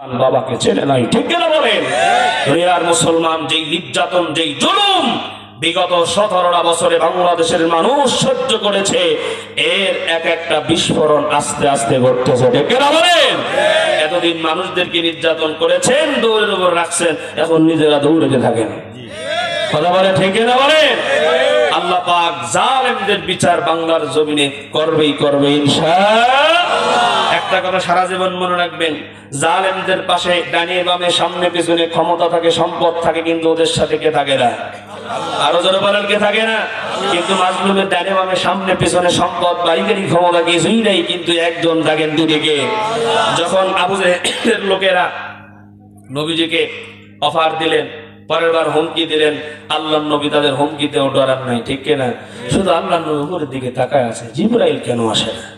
বাবাকে চেনে নাই, ঠিক কেন বলেন? মুসলমান যেই নির্যাতন, যেই জুলুম, বিগত সতেরোটা বছরে বাংলাদেশের মানুষ সহ্য করেছে, এর এক একটা বিস্ফোরণ আস্তে আস্তে ঘটতেছে এতদিন মানুষদেরকে নির্যাতন করেছেন, দৌড়ের উপর রাখছেন, এখন নিজেরা দৌড়েতে থাকেন। কথা বলে ঠিক না বলেন? আল্লাহ পাক জালেমদের বিচার বাংলার জমিনে করবেই করবে ইনশাআল্লাহ একটা কথা সারা জীবন মনে রাখবেন। জালেমদের পাশে ডানিয়ে বামে, সামনে পিছনে ক্ষমতা থাকে, সম্পদ থাকে, কিন্তু ওদের সাথে কে থাকে না? আরও জোরে বলেন, কে থাকে না? কিন্তু মাজলুমের ডানে বামে, সামনে পিছনে সম্পদ বাড়িগাড়ি ক্ষমতা কিছুই নেই, কিন্তু একজন থাকেন দুদিকে। যখন আবু জেহেলের লোকেরা নবীজিকে অফার দিলেন, পরের বার হুমকি দিলেন আল্লাহ নবী তাদের হুমকিতেও ডরান নাই, ঠিক কিনা? শুধু আল্লাহ নবী উপরের দিকে তাকায় আছে, জিব্রাইল কেন আসে না?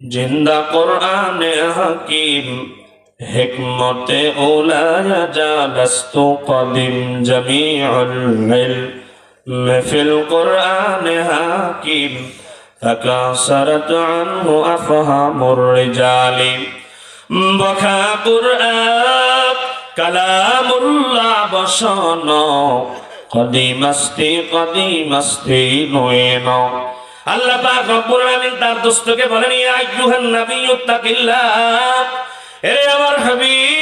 জিন্দা কোরআনে হাকিম হেকমতে উলায়া জালাস্তু কদিম জামিউল ইল মাহফিল কোরআনে হাকিম تكاثرت عنه أفهام الرجال বখা কুরআন কালামুল্লাহ বসন কদিমাস্তি কদিমাস্তি নয়েন আল্লাহ পাক রব্বুল আলামিন তার দোস্তকে বলেন ইয়া আইয়ুহান নাবিয়্যু তাকিল্লাহ হে আমার হাবিব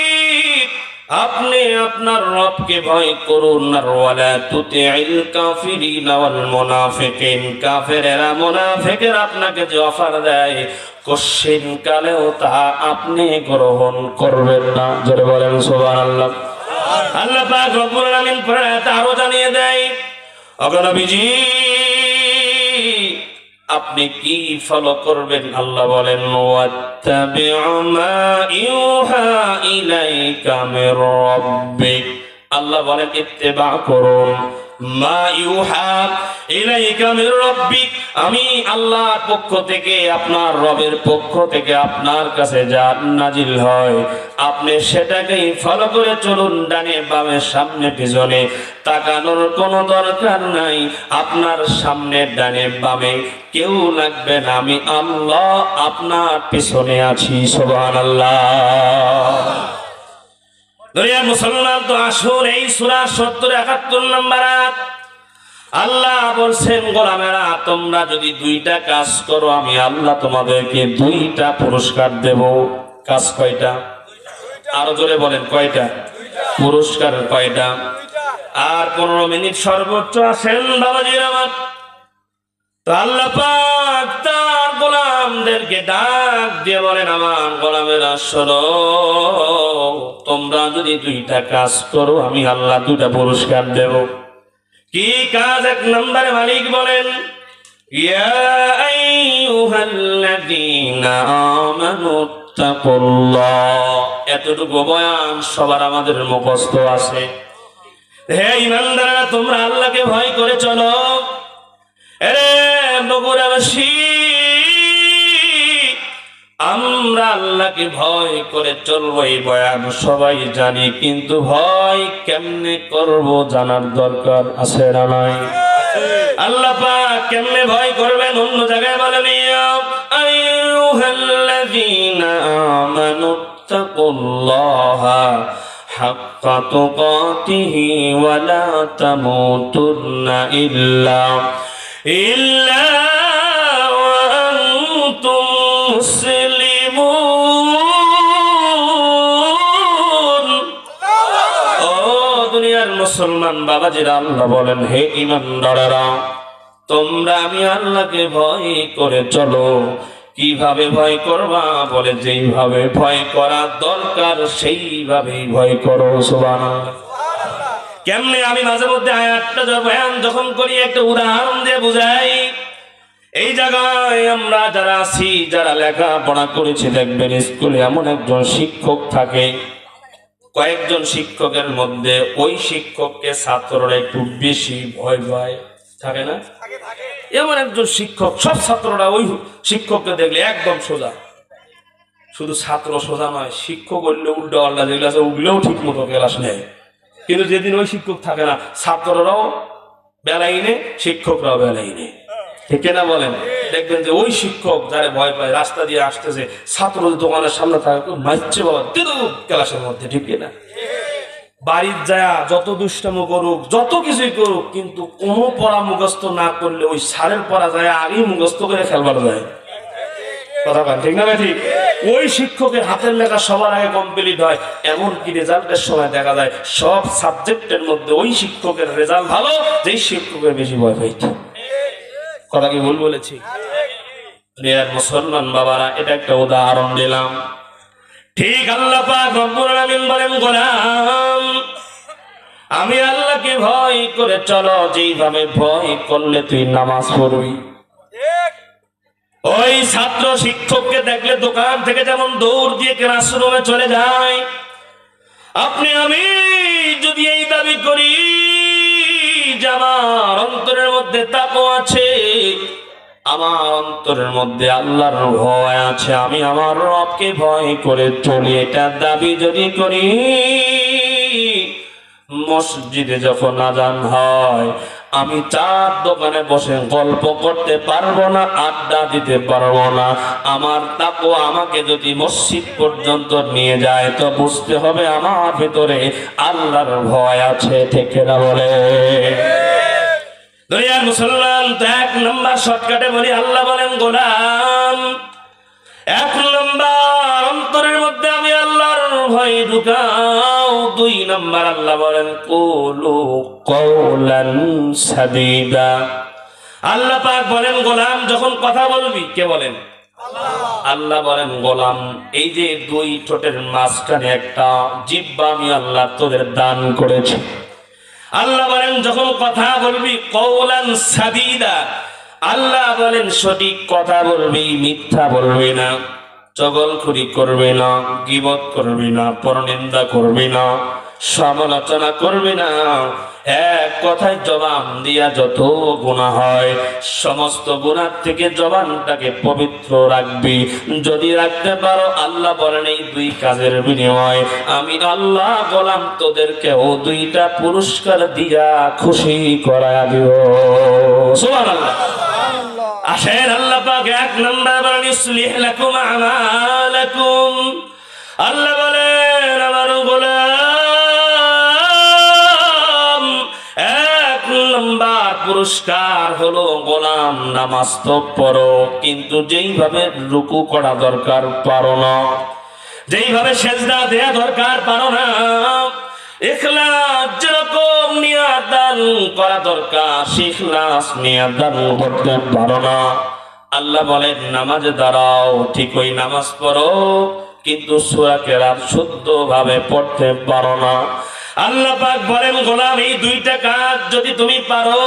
আপনি আপনার রবকে ভয় করুন আর ওয়ালা তুতিইল কাফিরিন ওয়াল মুনাফিকিন। কাফেরেরা মুনাফিকের আপনাকে যে অফার দেয় কশিন কালেও তা আপনি গ্রহণ করবেন না। জোরে বলেন, সুবহানাল্লাহ। আল্লাহ পাক রব্বুল আলামিন পরে আরও জানিয়ে দেয় অগনবীজি আপনি কি ফলো করবেন? আল্লাহ বলেন ওয়াত্তাবি'ু মা ইউহা ইলাইকা মির আল্লাহ বলেন, ইত্তেবা করুন আমি আল্লাহর পক্ষ থেকে, আপনার রবের পক্ষ থেকে আপনার কাছে যা নাজিল হয়, আপনি সেটাকেই ফলো করে চলুন ডানে বামে সামনে পিছনে। তাকানোর কোনো দরকার নাই, আপনার সামনে ডানে বামে কেউ লাগবে না। আমি আল্লাহ আপনার পিছনে আছি, সুবহানাল্লাহ। দুনিয়ার মুসলমান তো আসুন এই সুরা সত্তর একাত্তর নম্বর আল্লাহ বলছেন, গোলামেরা, তোমরা যদি দুইটা কাজ করো, আমি আল্লাহ তোমাদেরকে দুইটা পুরস্কার দেব। কাজ কয়টা? আরও জোরে বলেন, কয়টা? পুরস্কার কয়টা? আর পনেরো মিনিট সর্বোচ্চ আসেন, বাবাজির আমার। তো আল্লাহ গোলামদেরকে ডাক দিয়ে বলেন, আমার গোলামেরা, শোনো, তোমরা যদি দুইটা কাজ করো, আমি আল্লাহ দুইটা পুরস্কার দেব। কি কাজ? এক নম্বরে মালিক বলেন এতটুকু বয়ান সবার আমাদের মুখস্থ আছে। হে ইমানদাররা, তোমরা আল্লাহকে ভয় করে চলো। এরে বগুড়াবাসী আমরা আল্লাহকে ভয় করে চলবো এই বয়ান সবাই জানি কিন্তু ভয় কেমনে করব জানার দরকার আছে না নাই আল্লাহ পাক কেমনে ভয় করবেন অন্য জায়গায় বলেন আইয়ুহাল্লাযীনা আমানু তাকুল্লাহা حق تقاته ولا تموتن إلا إلا মুসলমান বাবাজিরা আল্লাহ বলেন, হে ইমানদারেরা, তোমরা আমি আল্লাহকে ভয় করে চলো। কীভাবে ভয় করবা বলে, যেইভাবে ভয় করা দরকার, সেইভাবেই ভয় করো। সুবহানাল্লাহ। কেমনে আমি মাঝে মধ্যে আয়াতটা বয়ান যখন করি, একটা উদাহরণ দিয়ে বুঝাই। এই জায়গায় আমরা যারা আছি, যারা লেখাপড়া করেছি, দেখবেন স্কুলে এমন একজন শিক্ষক থাকে কয়েকজন শিক্ষকের মধ্যে ওই শিক্ষককে ছাত্ররা একটু বেশি ভয় ভয় থাকে না? এমন একজন শিক্ষক সব ছাত্ররা ওই শিক্ষককে দেখলে একদম সোজা। শুধু ছাত্র সোজা নয় শিক্ষক উঠলে উল্টো আল্লাহ যেগুলো আছে উঠলেও ঠিক মতো ক্লাস নেয়। কিন্তু যেদিন ওই শিক্ষক থাকে না ছাত্ররাও বেলাই নে শিক্ষকরাও বেলাই নে ঠিক না বলেন? দেখবেন যে ওই শিক্ষক যারা ভয় পায়, রাস্তা দিয়ে আসতেছে ছাত্র দোকানের সামনে থাকে মারছে বাবা দিদু ক্লাসের মধ্যে ঠিক না। বাড়ির যায়, যত দুষ্টাম করুক, যত কিছুই করুক, কিন্তু কোনো পড়া মুখস্থ না করলে ওই সারের পড়া যায়, আগেই মুখস্থ করে খেলবার যায়। কথা ঠিক না ঠিক। ওই শিক্ষকের হাতের লেখা সবার আগে কমপ্লিট হয়। এমনকি রেজাল্টের সময় দেখা যায়, সব সাবজেক্টের মধ্যে ওই শিক্ষকের রেজাল্ট ভালো, যেই শিক্ষকের বেশি ভয় পাইত। কথা কি ভুল বলেছি। মুসলমান বাবারা, এটা একটা উদাহরণ দিলাম। ঠিক আল্লাহ পাক বলেন, গোলাম, আমি আল্লাহকে ভয় করে চলো, যেইভাবে ভয় করলে তুই নামাজ পড়বি। ওই ছাত্র শিক্ষককে দেখলে দোকান থেকে যেমন দৌড় দিয়ে ক্লাসরুমে চলে যায়। আপনি, আমি যদি এই দাবি করি আমার অন্তরের মধ্যে তাকও আছে, আমার অন্তরের মধ্যে আল্লাহর ভয় আছে, আমি আমার রবকে ভয় করে চলি। এটা দাবি যদি করি, মসজিদে যখন আজান হয়, আমি চার দোকানে বসে গল্প করতে পারব না, আড্ডা দিতে পারব না। আমার তাকো আমাকে যদি মসজিদ পর্যন্ত নিয়ে যায়, তো বুঝতে হবে আমার ভিতরে আল্লাহর ভয় আছে, ঠিক না বলে? দুনিয়ার মুসলমান তো এক নম্বর শর্টকাটে বলি, আল্লাহ বলেন, গোলাম। এক নম্বর অন্তরের মধ্যে আমি আল্লাহর ভয় ঢুকাও। দুই নম্বর আল্লাহ বলেন, কুলু কৌলান সাদিদা। আল্লাহ পাক বলেন, গোলাম, যখন কথা বলবি, কে বলেন? আল্লাহ বলেন, গোলাম, এই যে দুই ঠোঁটের মাঝখানে একটা জিব্বা আমি আল্লাহ তোদের দান করেছি। আল্লাহ বলেন, যখন কথা বলবি কৌলান সাদিদা, আল্লাহ বলেন, সঠিক কথা বলবি, মিথ্যা বলবি না, চগলখুরি করবে না, গিবত করবে না, পরনিন্দা করবে না। সমালোচনা করবি না। এক কথায় জবান দিয়া যত গুণা হয়, সমস্ত গুণার থেকে জবানটাকে পবিত্র রাখবি। যদি রাখতে পারো, আল্লাহ বলেন, এই দুই কাজের বিনিময় আমি আল্লাহ বলাম তোদেরকে ও দুইটা পুরস্কার দিয়া খুশি করায়া দিব। আসেন, আল্লাহ এক নম্বর আল্লাহ পুরস্কার হলো গোলাম নামাজ তো পড়ো, কিন্তু যেইভাবে রুকু করা দরকার পারো না। যেইভাবে সেজদা দেয়া দরকার পারো না। ইখলাস যেরকম নিয়াত দান করা দরকার শিখলাস নিয়াত করতে পারো না। আল্লাহ বলেন, নামাজে দাঁড়াও ঠিক নামাজ পড়ো, কিন্তু সুরা কেরাত শুদ্ধ ভাবে পড়তে পারো না। আল্লাহ পাক বলেন, গোলাম, এই দুইটা কাজ যদি তুমি পারো,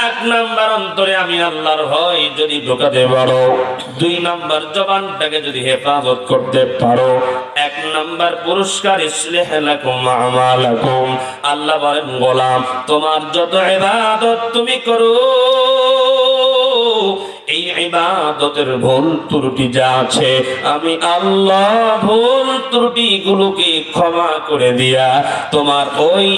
এক নাম্বার অন্তরে আমি আল্লাহর হয় যদি ঢোকাতে পারো, দুই নাম্বার জবানটাকে যদি হেফাজত করতে পারো, এক নাম্বার পুরস্কার আল্লাহ বলেন, গোলাম, তোমার যত ইবাদত তুমি করো এই ইবাদতের ভুল ত্রুটি যা আছে, আমি আল্লাহ ভুল ত্রুটি গুলোকে ক্ষমা করে দিয়া তোমার ওই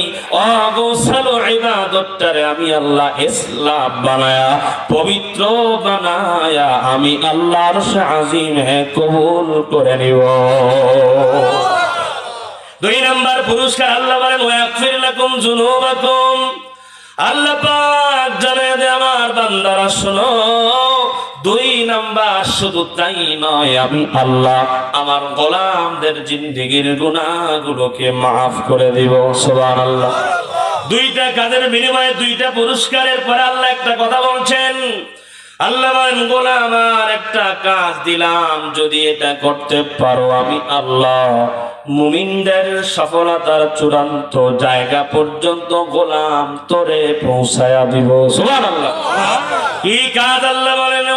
অগোছালো ইবাদতটারে আমি আল্লাহ ইসলাম বানায়া, পবিত্র বানায়া আমি আল্লাহর আজিমে কবুল করে নিব। দুই নাম্বার পুরস্কার আল্লাহ বলেন, ওয়াগফির লাকুম যুনুবাকুম। আল্লাহ পাক জানায় দে আমার বান্দারা শোনো। দুই নাম্বার শুধু তাই নয়, আমি আল্লাহ আমার গোলামদের জিন্দিগির গুনাহগুলোকে মাফ করে দিব, সুবহানাল্লাহ। দুইটা কাজের বিনিময়ে দুইটা পুরস্কারের পরে আল্লাহ একটা কথা বলছেন, আল্লাহ গোলাম, আর একটা কাজ দিলাম, যদি এটা করতে পারো আমি আল্লাহ মুমিনদের সফলতার চূড়ান্ত জায়গা পর্যন্ত গোলাম তোরে পৌঁছায়া দিব। সুবহানাল্লাহ। কি কাজ আল্লাহ বলেন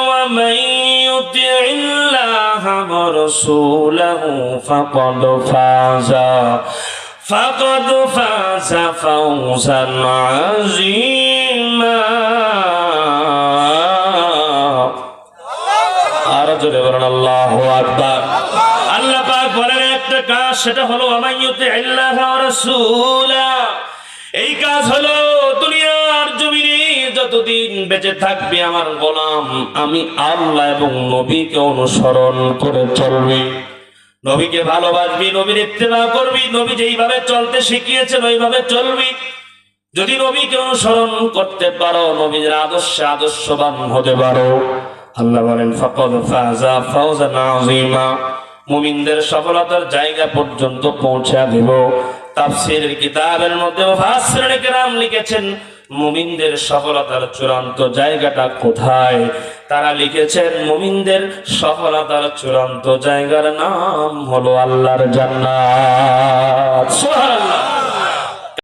আর জোরে বলেন, আল্লাহু আকবার আল্লাহ পাক বলেন একটা কাজ সেটা হলো এই কাজ হলো, দুনিয়ার জমিনে যতদিন বেঁচে থাকবে আমার গোলাম, আমি আল্লাহ এবং নবীকে অনুসরণ করে চলবে। নবীকে ভালোবাসবি, নবীর ইত্তেবা করবি, নবী যেইভাবে চলতে শিখিয়েছেন, ওইভাবে চলবি। যদি নবীকে অনুসরণ করতে পারো, নবীর আদর্শে আদর্শবান হতে পারো। আল্লাহ বলেন, ফকদ ফাজা ফাওজান আযীমা। মুমিনদের সফলতার জায়গা পর্যন্ত পৌঁছা দেব। তাফসীরের কিতাবের মধ্যে কেরাম লিখেছেন, মুমিনদের সফলতার চূড়ান্ত জায়গাটা কোথায়? তারা লিখেছেন, মুমিনদের সফলতার চূড়ান্ত জায়গার নাম হলো আল্লাহর জান্নাত। সুবহানাল্লাহ।